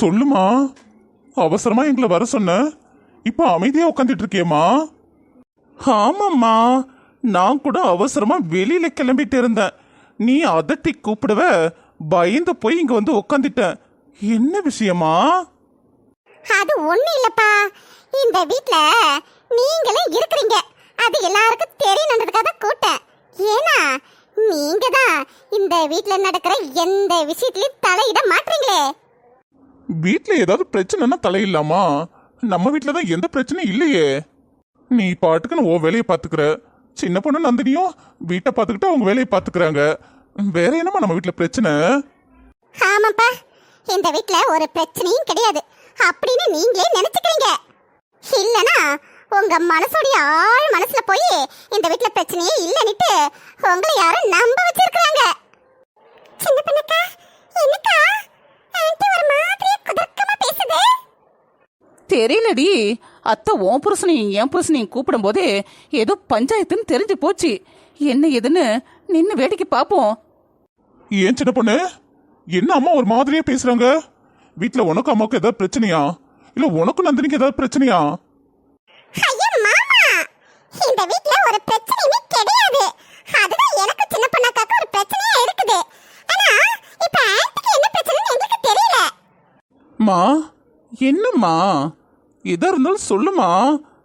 சொல்லுமா? அவசரமா எங்களை வர சொன்ன? இப்ப அமைதியா உட்காந்துட்டு இருக்கியம்மா ஆமாம்மா. நான் கூட அவசரமா வெளியில கிளம்பிட்டு இருந்தேன். நீ அதட்டி கூப்பிடுவ பயந்து போய் இங்க வந்து உட்காந்துட்டேன் என்ன விஷயமா? அது ஒண்ணு இல்லப்பா. இந்த வீட்ல நீங்களும் இருக்கிறீங்க. அது எல்லாருக்கும் தெரியணுன்றதுக்காக தான் கூட்டேன் ஏன்னா நீங்க தான் இந்த வீட்ல நடக்கிற எந்த விஷயத்திலயும் தலையிட மாட்டீங்களே. வீட்டில் ஏதாவது பிரச்சனைனா தலையில்லாமா? நம்ம வீட்டில் தான் எந்த பிரச்சனையும் இல்லையே. நீ பாட்டுக்குன்னு ஓ வேலையை பார்த்துக்கிற. சின்ன பொண்ணு நந்தினியும் வீட்டை பார்த்துக்கிட்டு அவங்க வேலையை பார்த்துக்கிறாங்க. வேற என்னமா நம்ம வீட்டில் பிரச்சனை? ஆமாப்பா. இந்த வீட்டில் ஒரு பிரச்சனையும் கிடையாது. அப்படின்னு நீங்களே நினைச்சுக்கிறீங்க. இல்லனா உங்க மனசோடைய ஆள் மனசுல போய் இந்த வீட்டில் பிரச்சனையே இல்லன்னுட்டு உங்களை யாரும் நம்ப வச்சிருக்காங்க சின்ன தெரியலடி. அத்தை உன் புருஷனையும் என் புருஷனையும் கூப்பிடும்போதே ஏதோ பஞ்சாயத்துன்னு தெரிஞ்சு போச்சு. என்ன ஏதுன்னு நின்று வேடிக்கை பார்ப்போம். ஏன் சின்ன பொண்ணு? என்ன அம்மா ஒரு மாதிரியே பேசுறாங்க? வீட்ல உனக்கும் அம்மாவுக்கு ஏதாவது பிரச்சனையா? இல்ல உனக்கும் நந்தினிக்கு ஏதாவது பிரச்சனையா? இந்த வீட்ல ஒரு பிரச்சனையுமே கிடையாது. அதுதான் எனக்கு சின்ன பண்ணாக்காக்கு ஒரு பிரச்சனையா இருக்குது. ஆனா இப்ப ஆன்ட்டிக்கு என்ன பிரச்சனைன்னு எங்களுக்கு தெரியல. மா என்னம்மா? எதா இருந்தாலும் சொல்லுமா.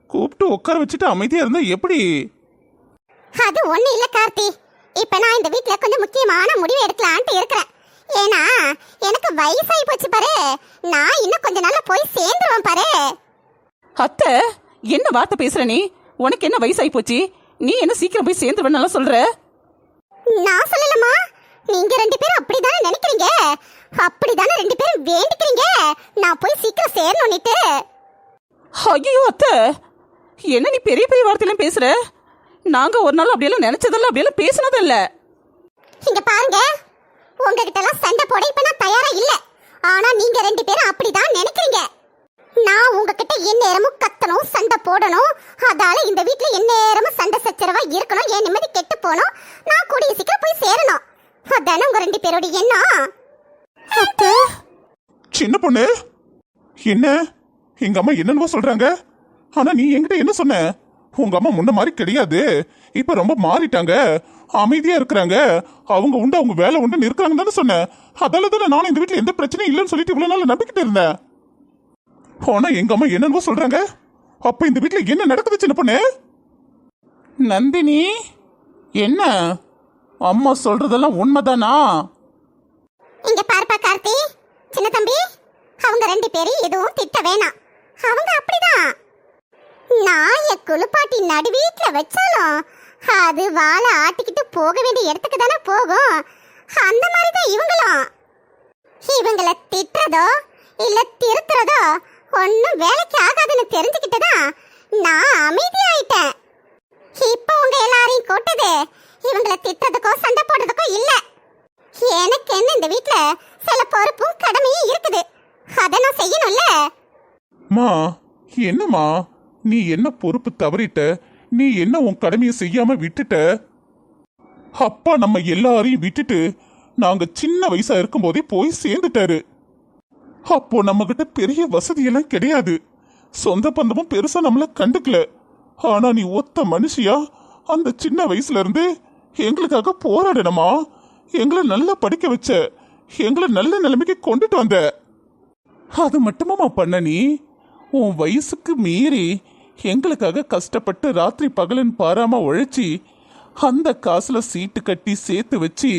கூப்பிட்டு உட்கார வச்சுட்டு அமைதியா இருந்தா எப்படி? அது ஒண்ணு இல்ல கார்த்தி. இப்ப நான் இந்த வீட்ல கொஞ்சம் முக்கியமான முடிவு எடுக்கலான்ட்டு இருக்கிறேன். ஏன்னா எனக்கு வயசாகி போச்சு பாரு. நான் இன்னும் கொஞ்ச நாள்ல போய் சேர்ந்துருவேன் பாரு. அத்தை என்ன வார்த்தை பேசுற நீ? உனக்கு என்ன வயசாகி போச்சு? நீ என்ன சீக்கிரம் போய் சேர்ந்துருவேன்னு சொல்ற? நான் சொல்லலமா நீங்க ரெண்டு பேரும் அப்படிதானே நினைக்கிறீங்க? அப்படிதானே ரெண்டு பேரும் வேண்டிக்கிறீங்க? நான் போய் சீக்கிரம் சேரணும்னுட்டு ஐயோ அத்தை என்ன நீ பெரிய பெரிய வார்த்தையெல்லாம் பேசுற? நாங்க ஒரு நாள் அப்படியெல்லாம் நினைச்சதெல்லாம் அப்படியெல்லாம் பேசினதும் இல்ல இங்க பாருங்க உங்ககிட்ட எல்லாம் சண்டை போட இப்ப நான் தயாரா இல்ல. ஆனா நீங்க ரெண்டு பேரும் அப்படிதான் நினைக்கிறீங்க. நான் உங்ககிட்ட எந்நேரமும் கத்தணும் சண்டை போடணும். அதால இந்த வீட்ல எந்நேரமும் சண்டை சச்சரவா இருக்கணும் என் நிம்மதி கெட்டு போகணும் நான் கூடிய சீக்கிரம் போய் சேரணும். அதானே உங்க ரெண்டு பேரோட எண்ணம்? சின்ன பொண்ணு? என்ன? எங்க அம்மா என்னென்னவோ சொல்றாங்க. ஆனா நீ என்கிட்ட என்ன சொன்ன? உங்க அம்மா முன்ன மாதிரி கிடையாது. இப்ப ரொம்ப மாறிட்டாங்க. அமைதியா இருக்கிறாங்க. அவங்க உண்டு அவங்க வேலை உண்டு இருக்கிறாங்க தானே சொன்னேன் அதால தானே நானும் இந்த வீட்டுல எந்த பிரச்சனையும் இல்லைன்னு சொல்லிட்டு இவ்வளவு நாள் நம்பிக்கிட்டு இருந்தேன். ஆனா எங்க அம்மா என்னென்னவோ சொல்றாங்க. அப்ப இந்த வீட்டுல என்ன நடக்குது சின்ன பொண்ணு? நந்தினி என்ன? அம்மா சொல்றதெல்லாம் உண்மைதானா? இங்க பார்ப்பா கார்த்தி. சின்ன தம்பி அவங்க ரெண்டு பேரும் எதுவும் திட்ட வேணாம். அவங்க அப்படிதான். நாய குளிப்பாட்டி நடு வீட்டுல வச்சாலும் அது வாழை ஆட்டிக்கிட்டு போக வேண்டிய இடத்துக்கு தானே போகும். அந்த மாதிரி தான் இவங்களும். இவங்கள திட்டுறதோ இல்ல திருத்துறதோ ஒன்னும் வேலைக்கு ஆகாதுன்னு தெரிஞ்சுக்கிட்டுதான் நான் அமைதியாயிட்டேன். இப்போ உங்க எல்லாரையும் கூட்டது இவங்கள திட்டுறதுக்கோ சண்டை போடுறதுக்கோ இல்ல. எனக்கு என்ன இந்த வீட்டுல சில பொறுப்பும் கடமையும் இருக்குது. அதை நான் செய்யணும்ல? மா என்னம்மா? நீ என்ன பொறுப்பு தவறிட்ட? நீ என்ன உன் கடமையை செய்யாம விட்டுட்ட? அப்பா நம்ம எல்லாரையும் விட்டுட்டு நாங்க சின்ன வயசா இருக்கும்போதே போய் சேர்ந்துட்டாரு. அப்போ நம்ம கிட்ட பெரிய வசதியெல்லாம் கிடையாது. சொந்த பந்தமும் பெருசா நம்மள கண்டுக்கல. ஆனா நீ ஒத்த மனுஷியா? அந்த சின்ன வயசுல இருந்து எங்களுக்காக போராடணுமா எங்களை நல்லா படிக்க வச்ச? எங்களை நல்ல நிலைமைக்கு கொண்டுட்டு வந்த? அது மட்டுமாமா பண்ண நீ? உன் வயசுக்கு மீறி எங்களுக்காக கஷ்டப்பட்டு ராத்திரி பகலன் பாராம உழைச்சி அந்த காசுல சீட்டு கட்டி சேர்த்து வச்சு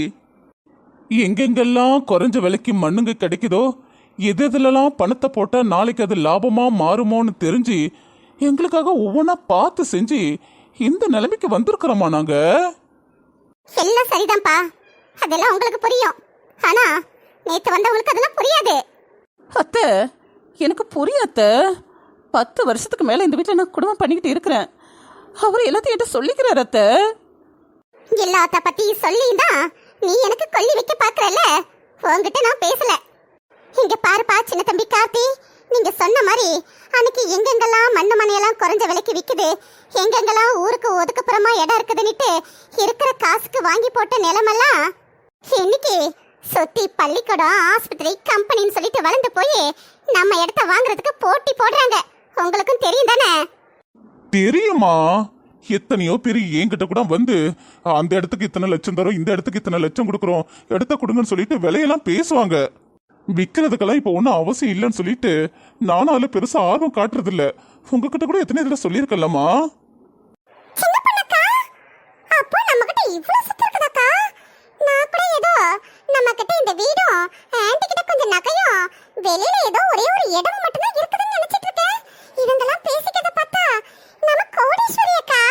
எங்கெங்கெல்லாம் குறைஞ்ச விலைக்கு மண்ணுங்க கிடைக்குதோ எது எதுலலாம் பணத்தை போட்டா நாளைக்கு அது லாபமா மாறுமோன்னு தெரிஞ்சு எங்களுக்காக ஒவ்வொன்றா பார்த்து செஞ்சு இந்த நிலைமைக்கு வந்திருக்கிறோமா நாங்க? எல்லாம் சரிதான்ப்பா. அதெல்லாம் உங்களுக்கு புரியும். ஆனா நேத்து வந்தவங்களுக்கு அதெல்லாம் புரியாது. அத்தை எனக்கு புரியும் அத்தை. பத்து வருஷத்துக்கு மேல இந்த வீட்டில் நான் குடும்பம் பண்ணிக்கிட்டு இருக்கிறேன். அவர் எல்லாத்தையும் என்கிட்ட சொல்லிக்கிறார் அத்த. எல்லாத்த பத்தி சொல்லிதான் நீ எனக்கு கொல்லி வைக்க பாக்குறல உங்ககிட்ட நான் பேசல. இங்க பாருப்பா சின்ன தம்பி கார்த்தி. நீங்க சொன்ன மாதிரி அன்னைக்கு எங்கெங்கெல்லாம் மண்ணு மனையெல்லாம் குறைஞ்ச விலைக்கு விக்குது எங்கெங்கெல்லாம் ஊருக்கு ஒதுக்கப்புறமா இடம் இருக்குதுன்னுட்டு இருக்கிற காசுக்கு வாங்கி போட்ட நிலமெல்லாம் இன்னைக்கு சுத்தி பள்ளிக்கூடம் ஆஸ்பத்திரி கம்பெனின்னு சொல்லிட்டு வளர்ந்து போய் நம்ம இடத்த வாங்குறதுக்கு போட்டி போடுறாங்க. உங்களுக்கும் தெரியும் தானே? தெரியுமா? எத்தனையோ பேர் என்கிட்ட கூட வந்து அந்த இடத்துக்கு இத்தனை லட்சம் தரோம் இந்த இடத்துக்கு இத்தனை லட்சம் கொடுக்குறோம் இடத்த கொடுங்கன்னு சொல்லிட்டு விலையெல்லாம் பேசுவாங்க. விற்கிறதுக்கெல்லாம் இப்போ ஒன்றும் அவசியம் இல்லைன்னு சொல்லிட்டு நானும் அதில் பெருசா ஆர்வம் காட்டுறது இல்ல உங்ககிட்ட கூட எத்தனை இதில் சொல்லியிருக்கலாமா வெளியில ஏதோ ஒரே ஒரு இடம் மட்டும் தான் இருக்குதுன்னு நினைச்சிட்டு இருக்கேன் இவங்கெல்லாம் பேசிக்கிறத பார்த்தா நம்ம கோடீஸ்வரி அக்கா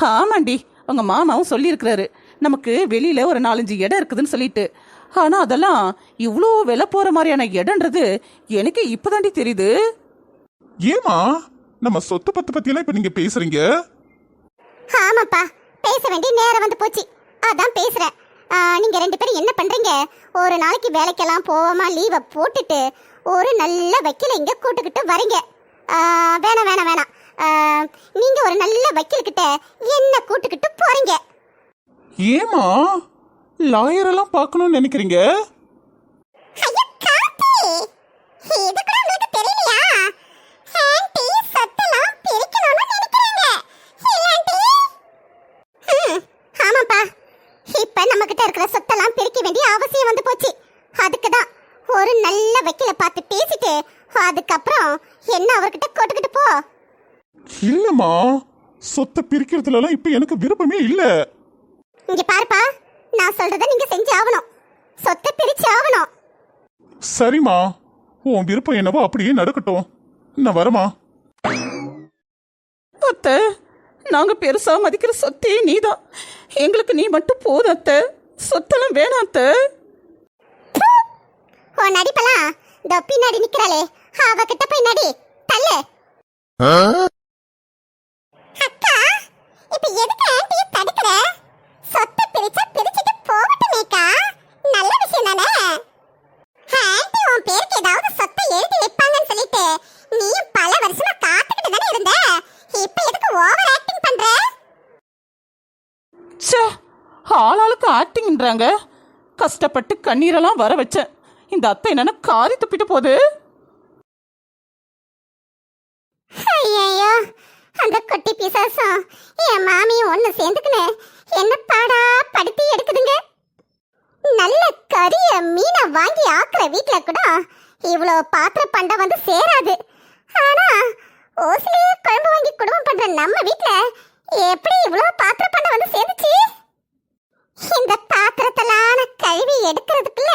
ஆமாண்டி உங்க மாமாவும் சொல்லியிருக்கிறாரு. நமக்கு வெளியில ஒரு நாலஞ்சு இடம் இருக்குதுன்னு சொல்லிட்டு. ஆனா அதெல்லாம் இவ்வளோ விலை போற மாதிரியான இடம்ன்றது எனக்கு இப்பதாண்டி தெரியுது. ஏமா நம்ம சொத்து பத்து பத்தியெல்லாம் இப்போ நீங்க பேசுறீங்க? ஆமாப்பா பேச வேண்டிய நேரம் வந்து போச்சு. அதான் பேசுறேன். ஆ, நீங்க ரெண்டு பேரும் என்ன பண்றீங்க? ஒரு நாளைக்கு வேலைக்கெல்லாம் போகாம லீவை போட்டுட்டு ஒரு நல்ல வக்கீல இங்க கூட்டுக்கிட்டு வரீங்க. வேணாம் வேணாம் வேணாம். நீங்க ஒரு நல்ல வக்கீல் கிட்ட என்ன கூட்டுக்கிட்டு போறீங்க? ஏமா லாயர் எல்லாம் பார்க்கணும்னு நினைக்கிறீங்க? ஐயா கார்த்தி! இது கூட உங்களுக்கு தெரியலையா? ஆன்ட்டி சொத்தெல்லாம் பிரிக்கணும்னு நினைக்கிறாங்க. இல்ல ஆன்ட்டி ம், ஆமாப்பா. இப்ப நம்ம கிட்ட இருக்கிற சொத்தெல்லாம் பிரிக்க வேண்டிய அவசியம் வந்து போச்சு. அதுக்கு தான் ஒரு நல்ல வக்கீல பார்த்து பேசிட்டு அதுக்கப்புறம் என்ன அவர்கிட்ட கொட்டுக்கிட்டு போ? இல்லம்மா. சொத்தை பிரிக்கிறதுலலாம் இப்போ எனக்கு விருப்பமே இல்லை. இங்க பாருப்பா நான் சொல்றத நீங்க செஞ்சு ஆகணும். சொத்தை பிரிச்சு ஆகணும். சரிம்மா. உன் விருப்பம் என்னவோ அப்படியே நடக்கட்டும். நான் வரமா அத்தை நாங்க பெருசா மதிக்கிற சொத்தே நீதான். எங்களுக்கு நீ மட்டும் போதும் அத்தை. சொத்தெல்லாம் வேணாம் அத்தை. உன் நடிப்பெல்லாம் இந்த பின்னாடி நிக்கிறாளே. அவகிட்ட போய் நடி தள்ளு. இப்ப எதுக்கு ஆன்ட்டிய தடுக்கிற? சொத்தை பிரிச்சா பிரிச்சுட்டு போகட்டுமேக்கா நல்ல விஷயம் தானே? ஆன்ட்டி உன் பேருக்கு ஏதாவது சொத்தை எழுதி வைப்பாங்கன்னு சொல்லிட்டு நீயும் பல வருஷமா காத்துக்கிட்டு தானே இருந்த? இப்ப எதுக்கு ஓவர் ஆக்டிங் பண்ற? ச்சே ஆளாளுக்கு ஆக்டிங்ன்றாங்க கஷ்டப்பட்டு கண்ணீரெல்லாம் வர வச்சேன். இந்த அத்தை என்னன்னா காரி துப்பிட்டு போகுது. அந்த குட்டி பிசாசும் என் மாமியும் ஒன்று சேர்ந்துக்கின்னு என்ன பாடா படுத்தி எடுக்குதுங்க? நல்ல கரிய மீனை வாங்கி ஆக்குற வீட்டில் கூட இவ்வளோ பாத்திர பண்டை வந்து சேராது. ஆனா ஓசிலேயே குழம்பு வாங்கி குடும்பம் பண்ற நம்ம வீட்டில் எப்படி இவ்வளோ பாத்திர பண்டை வந்து சேர்ந்துச்சு இந்த பாத்திரத்தெல்லாம் கழுவி எடுக்கிறதுக்குள்ள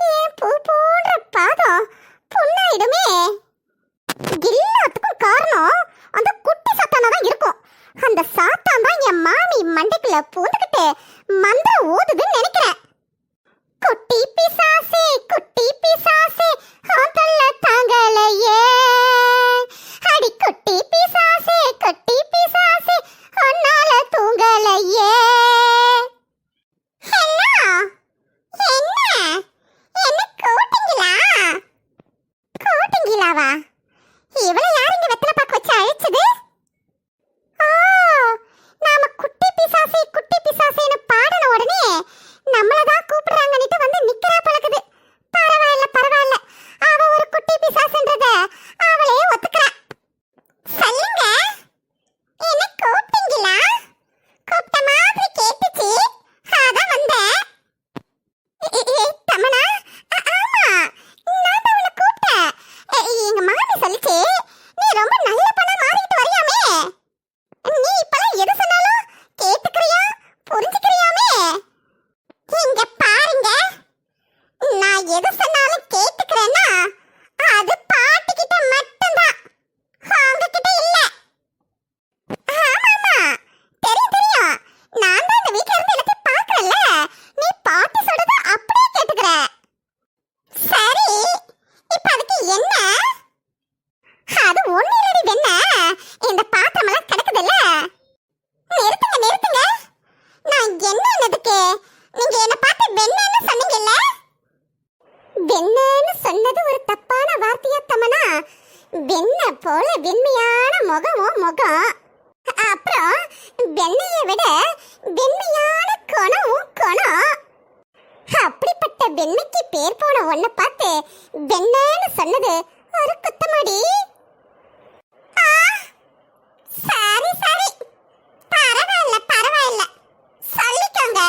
என் பூ போன்ற பாதம் புண்ணாயிடுமே. எல்லாத்துக்கும் காரணம் அந்த குட்டி சாத்தானா தான் இருக்கும். அந்த சாத்தான் தான் என் மாமி மண்டைக்குள்ள பூந்துக்கிட்டு மந்திரம் ஓதுதுன்னு நினைக்கிறேன். குட்டி பிசா குட்டி பிசாசே ஆத்தல்ல தாங்கலையே அடி குட்டி பிசாசே குட்டி பிசாசே ஒன்னால தூங்கலையே ஹலோ என்ன என்ன கூட்டிங்களா கூட்டிங்களாவா இவளை யார் இங்க வெத்தலை பாக்க வச்சு அழைச்சது ஓ நாம குட்டி பிசாசே குட்டி பிசாசேன்னு பாடின உடனே நம்மள தான் கூப்பிடுறாங்கன்னுட்டு வந்து நிக்கிறா பழகுது பரவாயில்ல பரவாயில்ல அவ ஒரு குட்டி பிசாசுன்றத அவளே ஒத்துக்கிறா சொல்லுங்க என்ன கூப்பிட்டீங்களா கூப்பிட்ட மாதிரி கேட்டுச்சு அதான் வந்தேன் ஏ- ஏ- தமனா ஆ- ஆமா நான் தான் உன்னை கூப்பிட்டேன் ஏ- எங்க சொல்லிச்சு நீ ரொம்ப நல்ல பொண்ணா மாறிட்டு வரியாமே நீ இப்பெல்லாம் எது சொன்னாலும் கேட்டுக்கிறியா புரிஞ்சுக்கிறியாமே இங்க பாருங்க நான் எது சொன்னாலும் கேட்டுக்கிறேன்னா அது பாட்டிக்கிட்ட மட்டும்தான் உங்ககிட்ட இல்ல ஆமாமா தெரியும் தெரியும் நான் தான் இந்த வீட்ல இருந்து எல்லாத்தையும் பார்க்கறேன்ல நீ பாட்டி சொல்றத அப்படியே கேட்டுக்கிற சரி இப்ப அதுக்கு என்ன அது ஒண்ணு இல்லடி வெண்ண இந்த பாத்திரமெல்லாம் கிடக்குதுல்ல நிறுத்துங்க நிறுத்துங்க நான் என்னன்னதுக்கு நீங்க என்ன பார்த்து வெண்ணன்னு சொன்னீங்கல்ல வெண்ணன்னு சொன்னது ஒரு தப்பான வார்த்தையா தமனா வெண்ண போல வெண்மையான முகமும் முகம் அப்புறம் வெண்ணையை விட பேர் போன ஒன்ன பார்த்து வெண்ணன்னு சொன்னது ஒரு குத்தமாடி. சாரி சரி. பரவாயில்ல பரவாயில்ல. சொல்லிக்கோங்க.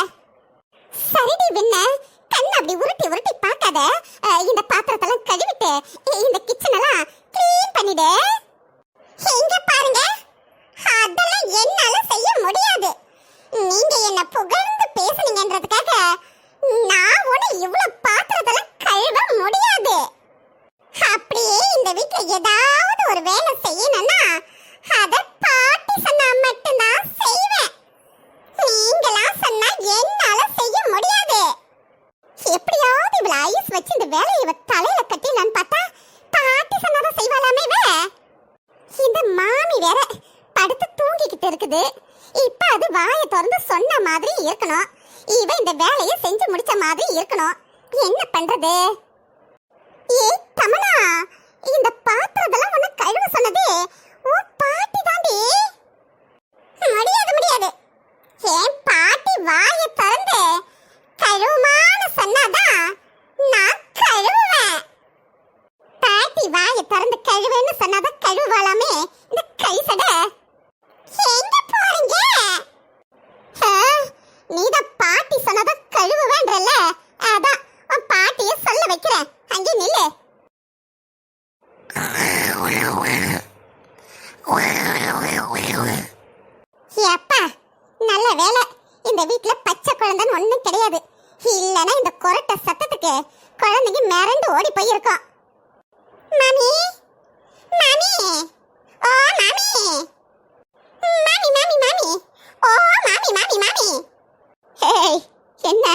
சரிடி வெண்ண கண் அப்படி உருட்டி உருட்டி பார்க்காத. அஹ், இந்த பாத்திரத்தெல்லாம் கழுவிட்டு இந்த கிச்சன் எல்லாம் க்ளீன் பண்ணிடு. இங்க பாருங்க அதெல்லாம் என்னால செய்ய முடியாது. நீங்க என்ன புகழ்ந்து பேசுனீங்கன்றதுக்காக நான் உன இவ்வளவு பாத்திரத்தெல்லாம் கழுவ முடியாது அப்படியே இந்த வீட்ல ஏதாவது ஒரு வேலை செய்யணும்னா அத பாட்டி சொன்னா மட்டும்தான் செய்வேன் நீங்களா சொன்னா என்னால செய்ய முடியாது எப்படியாவது இவள ஐஸ் வச்சு இந்த வேலையை இவ தலையில கட்டிடலான்னு பார்த்தா பாட்டி சொன்னாதான் செய்வாளாமே இவ இந்த மாமி வேற படுத்து இருக்குது. இப்ப அது வாயை திறந்து சொன்ன மாதிரி இருக்கணும். இவ இந்த வேலையை செஞ்சு முடிச்ச மாதிரி இருக்கணும். என்ன பண்றது? ஏ தமனா இந்த பாத்திரத்தெல்லாம் உனக்கு கழுவ சொன்னது உன் பாட்டி தாண்டி. முடியாது முடியாது. என் பாட்டி வாயை திறந்து கழுவுமான சொன்னாதான் நான் கழுவுவேன். பாட்டி வாயை திறந்து கழுவேன்னு சொன்னாதான் கழுவாலாமே. இந்த கை சடை. எங்க போறீங்க ஆ, நீதான் பாட்டி சொன்னதான் கழுவுவேன்றல்ல. அதான் உன் பாட்டிய சொல்ல வைக்கிறேன். அங்கே நில்லு. அப்பா நல்ல வேலை இந்த வீட்ல பச்சை குழந்தைன்னு ஒண்ணும் கிடையாது. இல்லனா இந்த கொரட்டை சத்தத்துக்கு குழந்தைங்க மிரண்டு ஓடி போயிருக்கோம். மாமி மாமி. ஓ மாமி. ஓ மாமி மாமி மாமி. ஹேய் என்ன?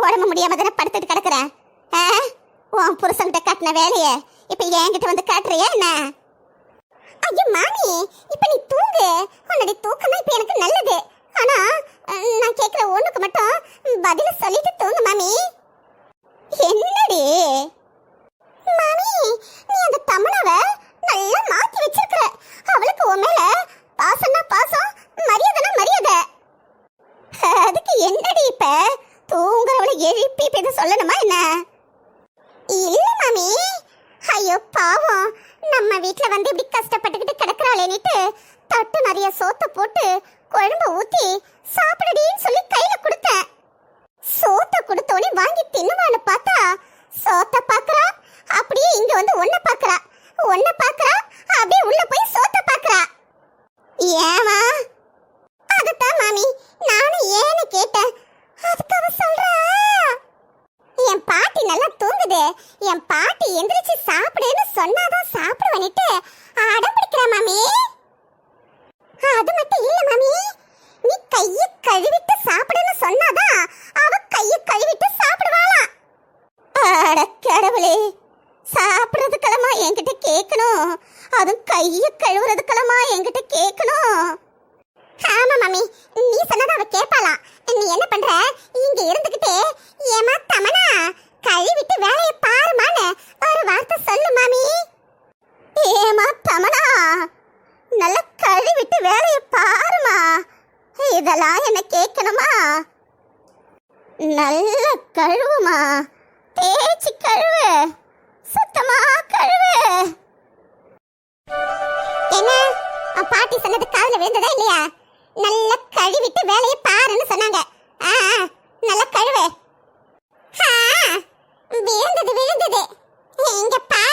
உடம்பு முடியாம தானே படுத்துட்டு கிடக்குற? ஆ? உன் புருஷன்கிட்ட காட்டின வேலைய இப்ப என்கிட்ட வந்து காட்டுறியா என்ன? ஐயோ மாமி இப்ப நீ தூங்கு. உன்னுடைய தூக்கம் இப்போ இப்ப எனக்கு நல்லது. ஆனா நான் கேக்குற ஒண்ணுக்கு மட்டும் பதில சொல்லிட்டு தூங்கு மாமி என்னடி மாமி நீ அந்த தமனாவ நல்லா மாத்தி வச்சிருக்கிற அவளுக்கு உன் மேல பாசம்னா பாசம் மரியாதைனா மரியாதை அதுக்கு என்னடி இப்ப தூங்குறவளை எழுப்பி இப்ப இதை சொல்லணுமா என்ன இல்ல மாமி ஐயோ பாவம் நம்ம வீட்ல வந்து இப்படி கஷ்டப்பட்டுக்கிட்டு கிடக்குறாளேனிட்டு தட்டு நிறைய சோத்த போட்டு குழம்பு ஊத்தி சாப்பிடுடின்னு சொல்லி கையில கொடுத்தேன் சோத்த கொடுத்தோனே வாங்கி தின்னுவான்னு பார்த்தா சோத்த பாக்குறா அப்படியே இங்க வந்து ஒன்ன பாக்குறா ஒன்ன பாக்குறா அப்படியே உள்ள போய் சோத்த பாக்குறா ஏமா அதுதான் மாமி நானும் ஏன்னு கேட்டேன் அதுக்கு அவ சொல்றா என் பாட்டி நல்லா தூங்குது என் பாட்டி எந்திரிச்சு சாப்பிடுன்னு சொன்னாதான் சாப்பிடுவேன்னுட்டு அடம் பிடிக்கிறா மாமி அது மட்டும் இல்ல மாமி நீ கைய கழுவிட்டு சாப்பிடுன்னு சொன்னாதான் அவ கைய கழுவிட்டு சாப்பிடுவாளாம் அட கடவுளே சாப்பிடுறதுக்கெல்லாமா என்கிட்ட கேட்கணும் அதுவும் கைய கழுவுறதுக்கெல்லாமா என்கிட்ட கேட்கணும் ஆமா மாமி நீ சொன்னதை அவ கேட்பாளாம் நீ என்ன பண்ற இங்க இருந்துகிட்டே ஏமா தமனா கழுவிட்டு வேலைய பாருமான்னு ஒரு வார்த்தை சொல்லு மாமி ஏமா தமனா நல்ல கழுவிட்டு வேலைய பாருமா இதெல்லாம் என்ன கேட்கணுமா? நல்ல கழுவுமா. தேய்ச்சி கழுவு. சுத்தமா கழுவு. என்ன? பாட்டி சொன்னது காதுல விழுந்ததா இல்லையா? நல்ல கழுவிட்டு வேலையை பாருன்னு சொன்னாங்க. ஆ நல்ல கழுவு. விழுந்தது விழுந்தது. எங்க பா